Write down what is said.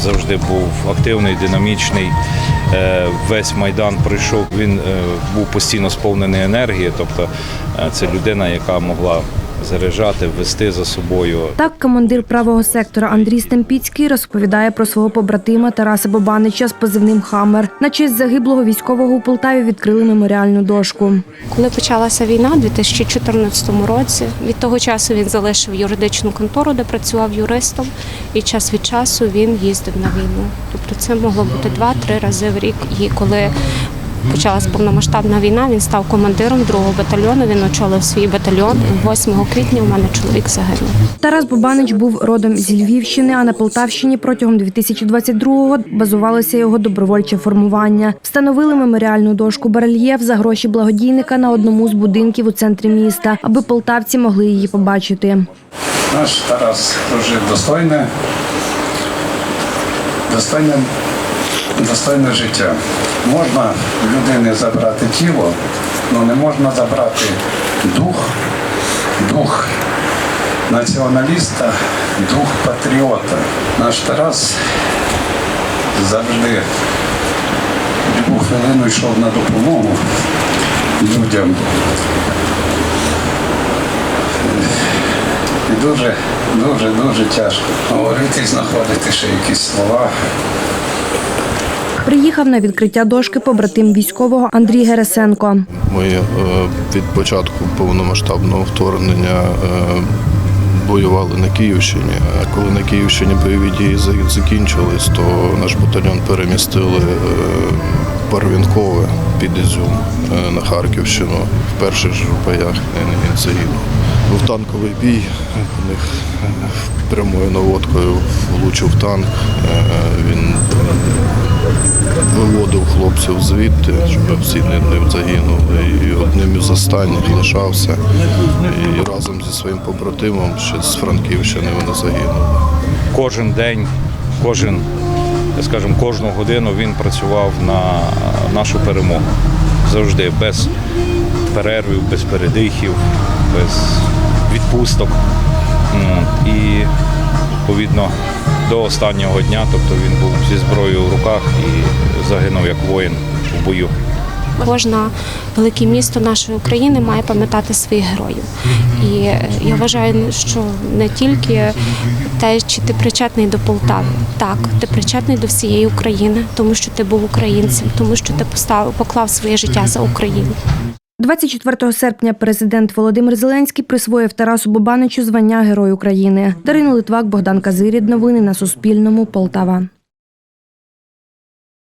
завжди був активний, динамічний. Е, Весь майдан прийшов. Він е, був постійно сповнений енергії. Тобто е, це людина, яка могла заряджати, вести за собою. Так, командир правого сектора Андрій Стемпіцький розповідає про свого побратима Тараса Бобанича з позивним Хаммер. На честь загиблого військового у Полтаві відкрили меморіальну дошку. Коли почалася війна у 2014 році, від того часу він залишив юридичну контору, де працював юристом, і час від часу він їздив на війну. Тобто це могло бути два-три рази в рік. І коли почалась повномасштабна війна, він став командиром другого батальйону. Він очолив свій батальйон. 8 квітня у мене чоловік загинув. Тарас Бобанич був родом зі Львівщини, а на Полтавщині протягом 2022-го базувалося його добровольче формування. Встановили меморіальну дошку барельєф за гроші благодійника на одному з будинків у центрі міста, аби полтавці могли її побачити. Наш Тарас прожив достойне, достойне, достойне життя. Можна людини забрати тіло, але не можна забрати дух, дух націоналіста, дух патріота. Наш Тарас завжди в любу хвилину йшов на допомогу людям. І дуже, дуже, дуже тяжко говорити знаходити ще якісь слова. Приїхав на відкриття дошки побратим військового Андрій Герасенко. Ми е, від початку повномасштабного вторгнення е, воювали на Київщині. А коли на Київщині бойові дії закінчились, то наш батальйон перемістили е, в Барвінкове під Ізюм на Харківщину. В перших ж боях загинув. Був танковий бій, у них е, прямою наводкою влучив танк. Е, Він виводив хлопців звідти, щоб всі не, загинули. І одним із останніх лишався. І разом зі своїм побратимом ще з Франківщини вони загинули. Кожен день, кожен, скажімо, кожну годину він працював на нашу перемогу. Завжди без перервів, без передихів, без відпусток. І відповідно до останнього дня, тобто він був зі зброєю в руках і загинув як воїн в бою. Кожне велике місто нашої України має пам'ятати своїх героїв. І е, я вважаю, що не тільки те, чи ти причетний до Полтави, так, ти причетний до всієї України, тому що ти був українцем, тому що ти поставив, поклав своє життя за Україну. 24 серпня президент Володимир Зеленський присвоїв Тарасу Бобаничу звання Герой України. Дарина Литвак, Богдан Казирід. Новини на Суспільному. Полтава.